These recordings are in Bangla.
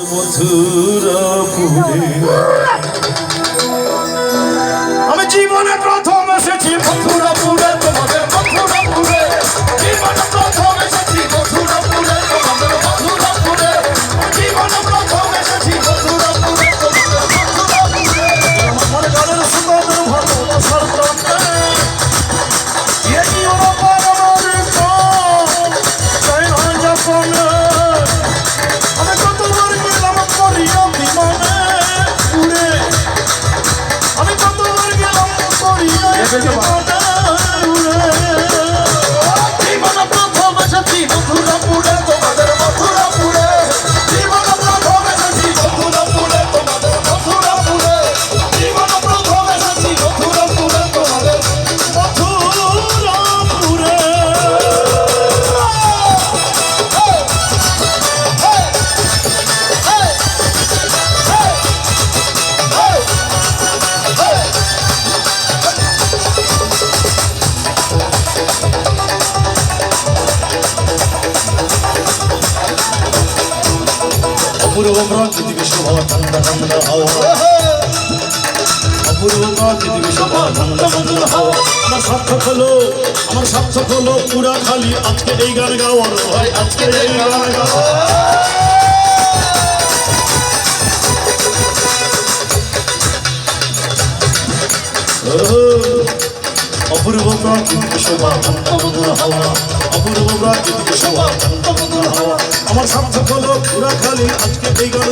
মথুরাপুরে আমি 真的吗 অপূর্ব প্রাকৃতিক শোভা ঠান্ডা ঠান্ডা হাওয়া অপূর্ব প্রাকৃতিক শোভা ঠান্ডা ঠান্ডা হাওয়া আমার সার্থক হলো, আমার সার্থক হলো পুরা খালি আজকে এই গান গাওয়ার ভাই আজকে এই গান গাওয়া অপূর্ব প্রাকৃতিক শোভা ঠান্ডা মধুর হাওয়া, অপূর্ব প্রাকৃতিক শোভা ঠান্ডা মধুর হাওয়া। আমার সার্থক হলো পুরা খালি আজকে এই না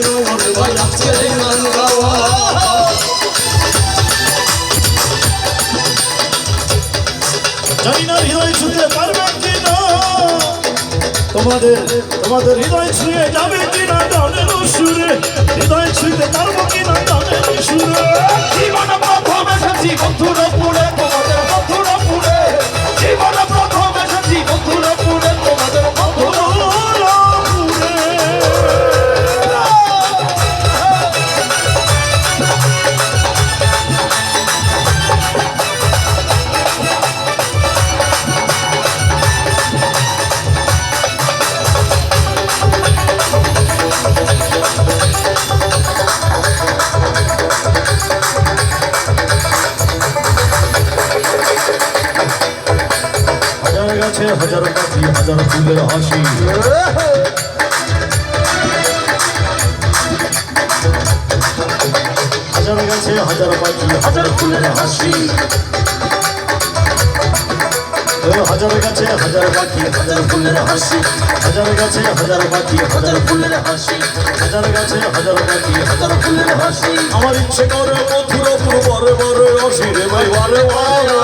তোমাদের তোমাদের হৃদয় ছুঁয়ে যাবে কি না গানের সুরে। হৃদয় ছুঁতে পারব কি গাছে হাজার পাখি হাজার ফুলের হাসি। হাজার গাছে হাজার পাখি, হাজার ফুলের হাসি। হাজার গাছে হাজার পাখি, হাজার ফুলের হাসি। হাজার গাছে হাজার পাখি, হাজার ফুলের হাসি। হাজার গাছে হাজার পাখি, হাজার ফুলের হাসি। আমার ইচ্ছে করে মথুরপুর, বরে বরে অসি রে ভাই, বরে বরে।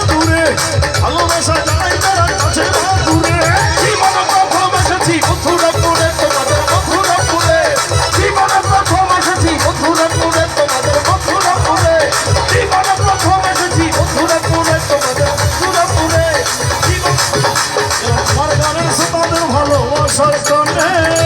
ভালোবাসার